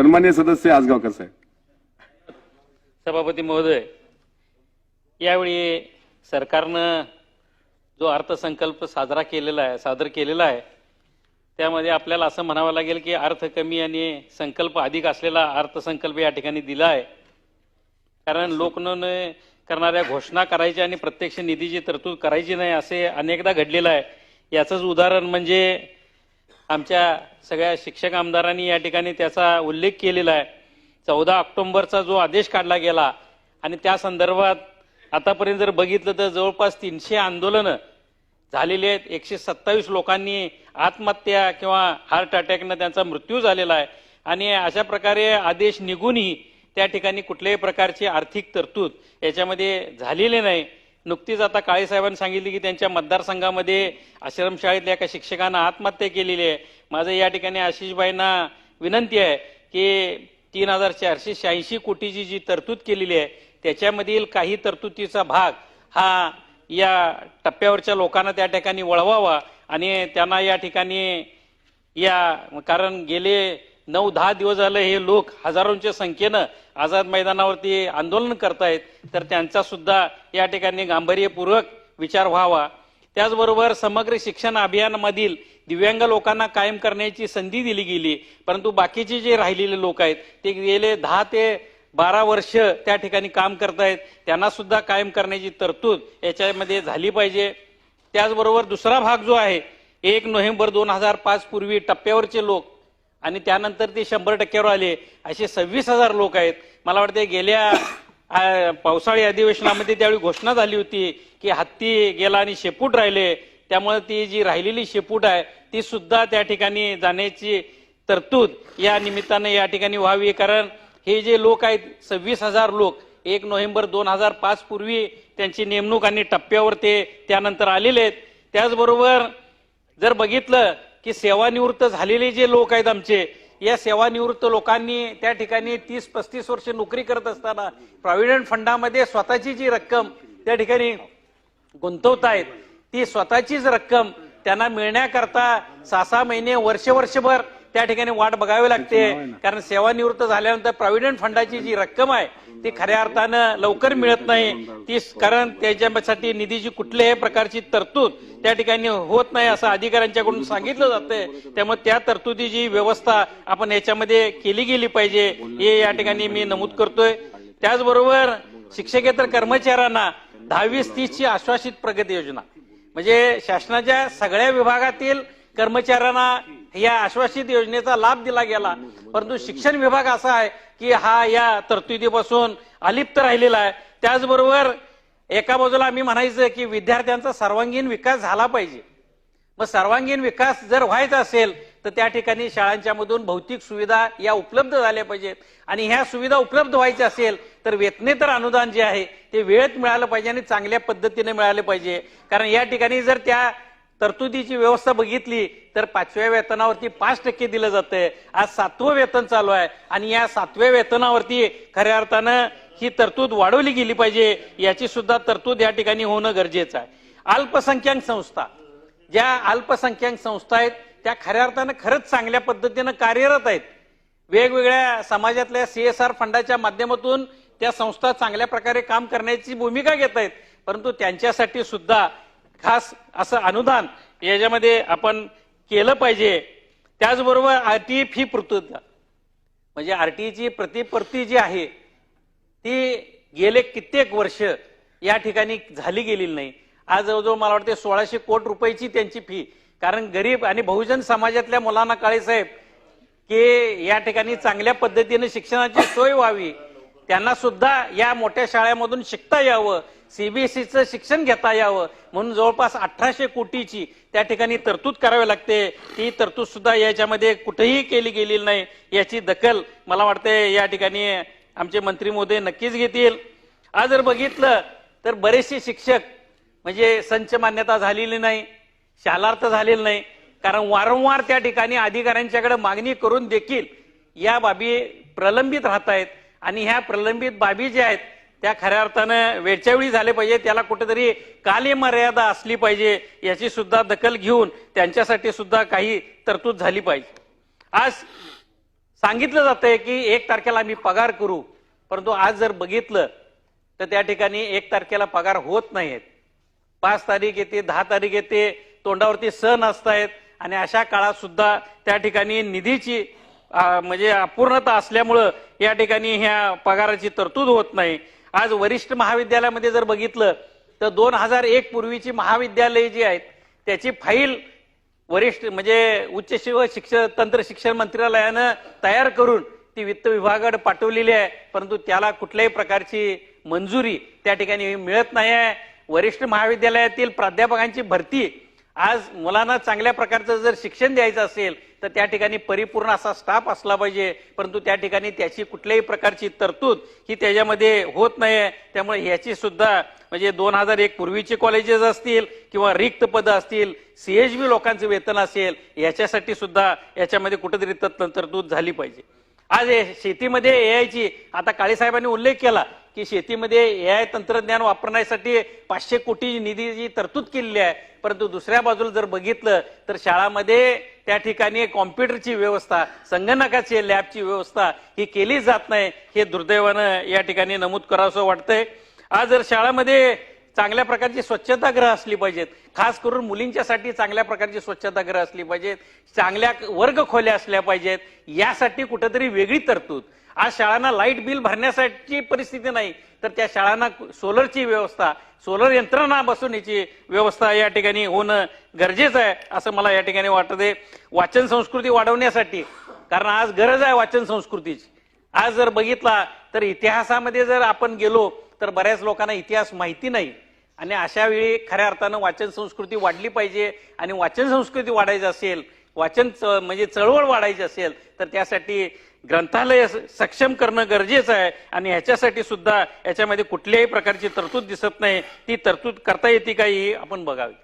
सन्मान्य सदस्य आजगावकर साहेब. सभापती महोदय यावेळी सरकारनं जो अर्थसंकल्प साजरा केलेला आहे सादर केलेला आहे त्यामध्ये आपल्याला असं म्हणावं लागेल की अर्थ कमी आणि संकल्प अधिक असलेला अर्थसंकल्प या ठिकाणी दिला आहे. कारण लोकनं करणाऱ्या घोषणा करायच्या आणि प्रत्यक्ष निधीची तरतूद करायची नाही असे अनेकदा घडलेलं आहे. याचंच उदाहरण म्हणजे आमच्या सगळ्या शिक्षक आमदारांनी या ठिकाणी त्याचा उल्लेख केलेला आहे. चौदा ऑक्टोबरचा जो आदेश काढला गेला आणि त्या संदर्भात आतापर्यंत जर बघितलं तर जवळपास तीनशे आंदोलनं झालेली आहेत. एकशे सत्तावीस लोकांनी आत्महत्या किंवा हार्ट अटॅकनं त्यांचा मृत्यू झालेला आहे. आणि अशा प्रकारे आदेश निघूनही त्या ठिकाणी कुठल्याही प्रकारची आर्थिक तरतूद याच्यामध्ये झालेली नाही. नुकतीच आता काळेसाहेबांनी सांगितली सांगितले की त्यांच्या मतदारसंघामध्ये आश्रमशाळेतल्या एका शिक्षकानं आत्महत्या केलेली आहे. माझं या ठिकाणी आशिषबाईंना विनंती आहे की तीन हजार चारशे शहाऐंशी कोटीची जी तरतूद केलेली आहे त्याच्यामधील काही तरतुदीचा भाग हा या टप्प्यावरच्या लोकांना त्या ठिकाणी वळवावा आणि त्यांना या ठिकाणी या कारण गेले नऊ दहा दिवस झाले हे लोक हजारोंच्या संख्येनं आझाद मैदानावरती आंदोलन करतायत तर त्यांचा सुद्धा या ठिकाणी गांभीर्यपूर्वक विचार व्हावा. त्याचबरोबर समग्र शिक्षण अभियानामधील दिव्यांग लोकांना कायम करण्याची संधी दिली गेली परंतु बाकीचे जे राहिलेले लोक आहेत ते गेले दहा ते बारा वर्ष त्या ठिकाणी काम करतायत त्यांना सुद्धा कायम करण्याची तरतूद याच्यामध्ये झाली पाहिजे. त्याचबरोबर दुसरा भाग जो आहे एक नोव्हेंबर दोन हजार पाच पूर्वी टप्प्यावरचे लोक आणि त्यानंतर ते शंभर टक्क्यावर आले. असे सव्वीस हजार लोक आहेत. मला वाटते गेल्या पावसाळी अधिवेशनामध्ये त्यावेळी घोषणा झाली होती की हत्ती गेला आणि शेपूट राहिले. त्यामुळे ती जी राहिलेली शेपूट आहे ती सुद्धा त्या ठिकाणी जाण्याची तरतूद या निमित्ताने या ठिकाणी व्हावी. कारण हे जे लोक आहेत सव्वीस हजार लोक एक नोव्हेंबर दोन हजार पाच पूर्वी त्यांची नेमणूक आणि टप्प्यावर ते त्यानंतर आलेले आहेत. त्याचबरोबर जर बघितलं की सेवानिवृत्त झालेले जे लोक आहेत आमचे या सेवानिवृत्त लोकांनी त्या ठिकाणी तीस पस्तीस वर्ष नोकरी करत असताना प्रॉव्हिडंट फंडामध्ये स्वतःची जी रक्कम त्या ठिकाणी गुंतवतायत ती स्वतःचीच रक्कम त्यांना मिळण्याकरता सहा सहा महिने वर्ष वर्षभर त्या ठिकाणी वाट बघावी लागते. कारण सेवानिवृत्त झाल्यानंतर प्रॉव्हिडंट फंडाची जी रक्कम आहे ती खऱ्या अर्थानं लवकर मिळत नाही. ती कारण त्याच्यासाठी निधीची कुठल्याही प्रकारची तरतूद त्या ठिकाणी होत नाही असं अधिकाऱ्यांच्याकडून सांगितलं जातंय त्यामुळे त्या तरतुदीची व्यवस्था आपण याच्यामध्ये केली गेली पाहिजे. हे या ठिकाणी मी नमूद करतोय. त्याचबरोबर शिक्षकेतर कर्मचाऱ्यांना दहावीस तीसची आश्वासित प्रगती योजना. म्हणजे शासनाच्या सगळ्या विभागातील कर्मचाऱ्यांना या आश्वासित योजनेचा लाभ दिला गेला. परंतु शिक्षण विभाग असा आहे की हा या तरतुदीपासून अलिप्त राहिलेला आहे. त्याचबरोबर एका बाजूला आम्ही म्हणायचं की विद्यार्थ्यांचा सर्वांगीण विकास झाला पाहिजे. मग सर्वांगीण विकास जर व्हायचा असेल तर त्या ठिकाणी शाळांच्या मधून भौतिक सुविधा या उपलब्ध झाल्या पाहिजेत. आणि ह्या सुविधा उपलब्ध व्हायच्या असेल तर वेतनेतर अनुदान जे आहे ते वेळेत मिळालं पाहिजे आणि चांगल्या पद्धतीने मिळालं पाहिजे. कारण या ठिकाणी जर त्या तरतुदीची व्यवस्था बघितली तर पाचव्या वेतनावरती पाच टक्के दिलं जातंय. आज सातवं वेतन चालू आहे. आणि या सातव्या वेतनावरती खऱ्या अर्थानं ही तरतूद वाढवली गेली पाहिजे याची सुद्धा तरतूद या ठिकाणी होणं गरजेचं आहे. अल्पसंख्याक संस्था ज्या अल्पसंख्याक संस्था आहेत त्या खऱ्या अर्थानं खरंच चांगल्या पद्धतीनं कार्यरत आहेत. वेगवेगळ्या समाजातल्या सीएसआर फंडाच्या माध्यमातून त्या संस्था चांगल्या प्रकारे काम करण्याची भूमिका घेत आहेत. परंतु त्यांच्यासाठी सुद्धा खास असं अनुदान याच्यामध्ये आपण केलं पाहिजे. त्याचबरोबर आर टी फी प्रतुता म्हणजे आर टी आरटीईची प्रतिपर्ती जी आहे ती गेले कित्येक वर्ष या ठिकाणी झाली गेलेली नाही. आज जवळजवळ मला वाटते सोळाशे कोट रुपयाची त्यांची फी कारण गरीब आणि बहुजन समाजातल्या मुलांना काळेसाहेब की या ठिकाणी चांगल्या पद्धतीने शिक्षणाची सोय व्हावी त्यांना सुद्धा या मोठ्या शाळेमधून शिकता यावं सीबीएसईचं शिक्षण घेता यावं. म्हणून जवळपास अठराशे कोटीची त्या ठिकाणी तरतूद करावी लागते. ती तरतूद सुद्धा याच्यामध्ये कुठेही केली गेलेली नाही. याची दखल मला वाटते या ठिकाणी आमचे मंत्री महोदय नक्कीच घेतील. आज जर बघितलं तर बरेचसे शिक्षक म्हणजे संच मान्यता झालेली नाही शालार्थ झालेलं नाही. कारण वारंवार त्या ठिकाणी अधिकाऱ्यांच्याकडे मागणी करून देखील या बाबी प्रलंबित राहत आहेत आणि ह्या प्रलंबित बाबी ज्या आहेत त्या खऱ्या अर्थानं वेळच्या वेळी झाले पाहिजे त्याला कुठेतरी कालमर्यादा असली पाहिजे याची सुद्धा दखल घेऊन त्यांच्यासाठी सुद्धा काही तरतूद झाली पाहिजे. आज सांगितलं जातंय की एक तारखेला आम्ही पगार करू परंतु आज जर बघितलं तर त्या ठिकाणी एक तारखेला पगार होत नाहीत पाच तारीख येते दहा तारीख येते तोंडावरती सण असतायत आणि अशा काळात सुद्धा त्या ठिकाणी निधीची म्हणजे अपूर्णता असल्यामुळं या ठिकाणी ह्या पगाराची तरतूद होत नाही. आज वरिष्ठ महाविद्यालयामध्ये जर बघितलं तर दोन हजार एक पूर्वीची महाविद्यालये जी आहेत त्याची फाईल वरिष्ठ म्हणजे उच्च शिव शिक्षण तंत्र शिक्षण मंत्रालयानं तयार करून ती वित्त विभागाकडे पाठवलेली आहे. परंतु त्याला कुठल्याही प्रकारची मंजुरी त्या ठिकाणी मिळत नाही आहे. वरिष्ठ महाविद्यालयातील प्राध्यापकांची भरती आज मुलांना चांगल्या प्रकारचं जर शिक्षण द्यायचं असेल तर त्या ठिकाणी परिपूर्ण असा स्टाफ असला पाहिजे. परंतु त्या ठिकाणी त्याची कुठल्याही प्रकारची तरतूद ही त्याच्यामध्ये होत नाही आहे त्यामुळे ह्याची सुद्धा म्हणजे दोन हजार एक पूर्वीचे कॉलेजेस असतील किंवा रिक्त पदं असतील सीएचबी लोकांचं वेतन असेल याच्यासाठी सुद्धा याच्यामध्ये कुठेतरी तरतूद झाली पाहिजे. आज हे शेतीमध्ये एआयची आता काळेसाहेबांनी उल्लेख केला की शेतीमध्ये एआय तंत्रज्ञान वापरण्यासाठी पाचशे कोटी निधीची तरतूद केलेली आहे. परंतु दुसऱ्या बाजूला जर बघितलं तर शाळामध्ये त्या ठिकाणी कॉम्प्युटरची व्यवस्था संगणकाची लॅबची व्यवस्था ही केली जात नाही. हे दुर्दैवानं या ठिकाणी नमूद करावं वाटतंय. आज जर शाळामध्ये चांगल्या प्रकारची स्वच्छतागृह असली पाहिजेत. खास करून मुलींच्यासाठी चांगल्या प्रकारची स्वच्छतागृह असली पाहिजेत. चांगल्या वर्ग खोल्या असल्या पाहिजेत. यासाठी कुठेतरी वेगळी तरतूद. आज शाळांना लाइट बिल भरण्यासाठी परिस्थिती नाही तर त्या शाळांना सोलरची व्यवस्था सोलर यंत्रणा बसवण्याची व्यवस्था या ठिकाणी होणं गरजेचं आहे असं मला या ठिकाणी वाटते वाचन संस्कृती वाढवण्यासाठी कारण आज गरज आहे वाचन संस्कृतीची. आज जर बघितला तर इतिहासामध्ये जर आपण गेलो तर बऱ्याच लोकांना इतिहास माहिती नाही. आणि अशा वेळी खऱ्या अर्थानं वाचन संस्कृती वाढली पाहिजे आणि वाचन संस्कृती वाढायची असेल वाचन च- म्हणजे चळवळ वाढायची असेल तर त्यासाठी ग्रंथालय सक्षम करणं गरजेचं आहे. आणि ह्याच्यासाठी सुद्धा याच्यामध्ये कुठल्याही प्रकारची तरतूद दिसत नाही. ती तरतूद करता येते का ही आपण बघावी.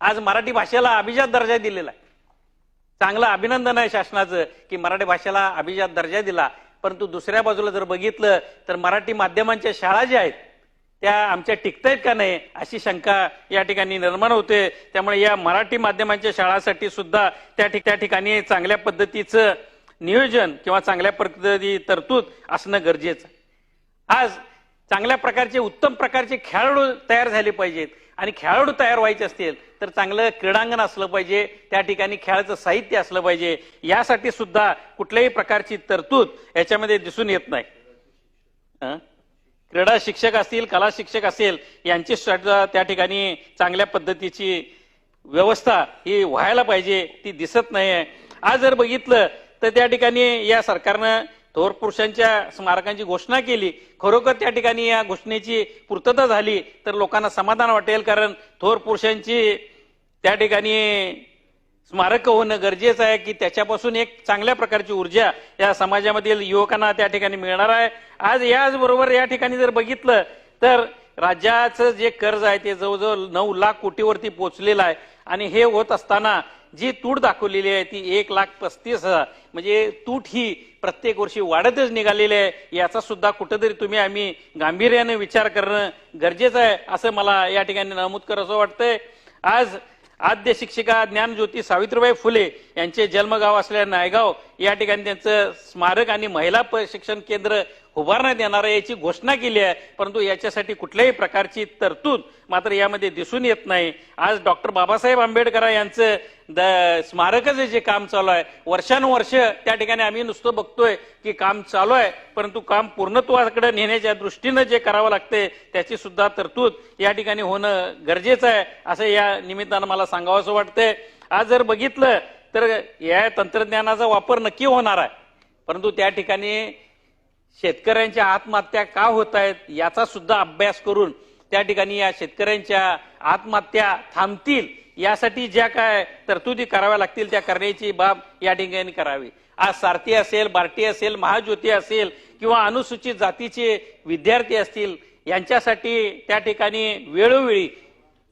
आज मराठी भाषेला अभिजात दर्जा दिलेला आहे. चांगलं अभिनंदन आहे शासनाचं की मराठी भाषेला अभिजात दर्जा दिला. परंतु दुसऱ्या बाजूला जर बघितलं तर मराठी माध्यमांच्या शाळा ज्या आहेत त्या आमच्या टिकतायत का नाही अशी शंका या ठिकाणी निर्माण होते. त्यामुळे या मराठी माध्यमांच्या शाळासाठी सुद्धा त्या ठिक त्या ठिकाणी चांगल्या पद्धतीचं नियोजन किंवा चांगल्या पद्धती तरतूद असणं गरजेचं आज चांगल्या प्रकारचे उत्तम प्रकारचे खेळाडू तयार झाले पाहिजेत आणि खेळाडू तयार व्हायचे असतील तर चांगलं क्रीडांगण असलं पाहिजे त्या ठिकाणी खेळाचं साहित्य असलं पाहिजे यासाठी सुद्धा कुठल्याही प्रकारची तरतूद याच्यामध्ये दिसून येत नाही. हं? क्रीडा शिक्षक असतील कला शिक्षक असेल यांची सुद्धा त्या ठिकाणी चांगल्या पद्धतीची व्यवस्था ही व्हायला पाहिजे ती दिसत नाही आहे आज जर बघितलं तर त्या ठिकाणी या सरकारनं थोर पुरुषांच्या स्मारकांची घोषणा केली. खरोखर त्या ठिकाणी या घोषणेची पूर्तता झाली तर लोकांना समाधान वाटेल कारण थोर पुरुषांची त्या ठिकाणी स्मारक होणं गरजेचं आहे की त्याच्यापासून एक चांगल्या प्रकारची ऊर्जा या समाजामधील युवकांना त्या ठिकाणी मिळणार आहे. आज याचबरोबर या ठिकाणी जर बघितलं तर राज्याचं जे कर्ज आहे ते जवळजवळ नऊ लाख कोटीवरती पोहोचलेलं आहे. आणि हे होत असताना जी तूट दाखवलेली आहे ती एक लाख पस्तीस हजार. म्हणजे तूट ही प्रत्येक वर्षी वाढतच निघालेली आहे. याचा सुद्धा कुठेतरी तुम्ही आम्ही गांभीर्याने विचार करणं गरजेचं आहे असं मला या ठिकाणी नमूद करावं वाटतंय. आज आद्य शिक्षिका ज्ञानज्योती सावित्रीबाई फुले यांचे जन्मगाव असलेल्या नायगाव या ठिकाणी त्यांचं स्मारक आणि महिला प्रशिक्षण केंद्र उभारण्यात येणार आहे याची घोषणा केली आहे. परंतु याच्यासाठी कुठल्याही प्रकारची तरतूद मात्र यामध्ये दिसून येत नाही. आज डॉक्टर बाबासाहेब आंबेडकर यांचं द स्मारकाचं जे काम चालू आहे वर्षानुवर्ष त्या ठिकाणी आम्ही नुसतं बघतोय की काम चालू आहे परंतु काम पूर्णत्वाकडे नेण्याच्या दृष्टीनं जे करावं लागते त्याची सुद्धा तरतूद या ठिकाणी होणं गरजेचं आहे असं या निमित्तानं मला सांगावं असं वाटतंय. आज जर बघितलं तर या तंत्रज्ञानाचा वापर नक्की होणार आहे. परंतु त्या ठिकाणी शेतकऱ्यांच्या आत्महत्या का होत आहेत याचा सुद्धा अभ्यास करून त्या ठिकाणी या शेतकऱ्यांच्या आत्महत्या थांबतील यासाठी ज्या काय तरतुदी कराव्या लागतील त्या करण्याची बाब या ठिकाणी करावी. आज सारथी असेल बार्टी असेल महाज्योती असेल किंवा अनुसूचित जातीचे विद्यार्थी असतील यांच्यासाठी त्या ठिकाणी वेळोवेळी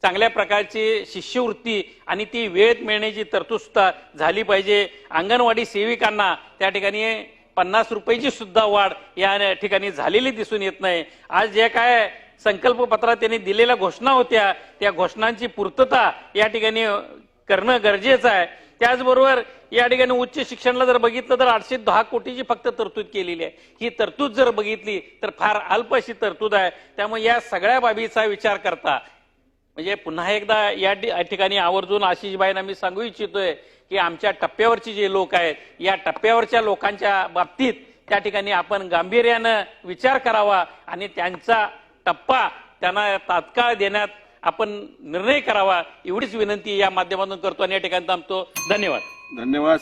चांगल्या प्रकारची शिष्यवृत्ती आणि ती वेळेत मिळण्याची तरतूद सुद्धा झाली पाहिजे. अंगणवाडी सेविकांना त्या ठिकाणी पन्नास रुपयाची सुद्धा वाढ या ठिकाणी झालेली दिसून येत नाही. आज जे काय संकल्प पत्रात त्यांनी दिलेल्या घोषणा होत्या त्या घोषणांची पूर्तता या ठिकाणी करणं गरजेचं आहे. त्याचबरोबर या ठिकाणी उच्च शिक्षणाला जर बघितलं तर आठशे दहा कोटीची फक्त तरतूद केलेली आहे. ही तरतूद जर बघितली तर फार अल्प अशी तरतूद आहे. त्यामुळे या सगळ्या बाबीचा विचार करता म्हणजे पुन्हा एकदा या या ठिकाणी आवर्जून आशिषबाईंना मी सांगू इच्छितोय की आमच्या टप्प्यावरची जे लोक आहेत या टप्प्यावरच्या लोकांच्या बाबतीत त्या ठिकाणी आपण गांभीर्यानं विचार करावा आणि त्यांचा टप्पा त्यांना तात्काळ देण्यात आपण निर्णय करावा एवढीच विनंती या माध्यमातून करतो आणि या ठिकाणी थांबतो. धन्यवाद. धन्यवाद.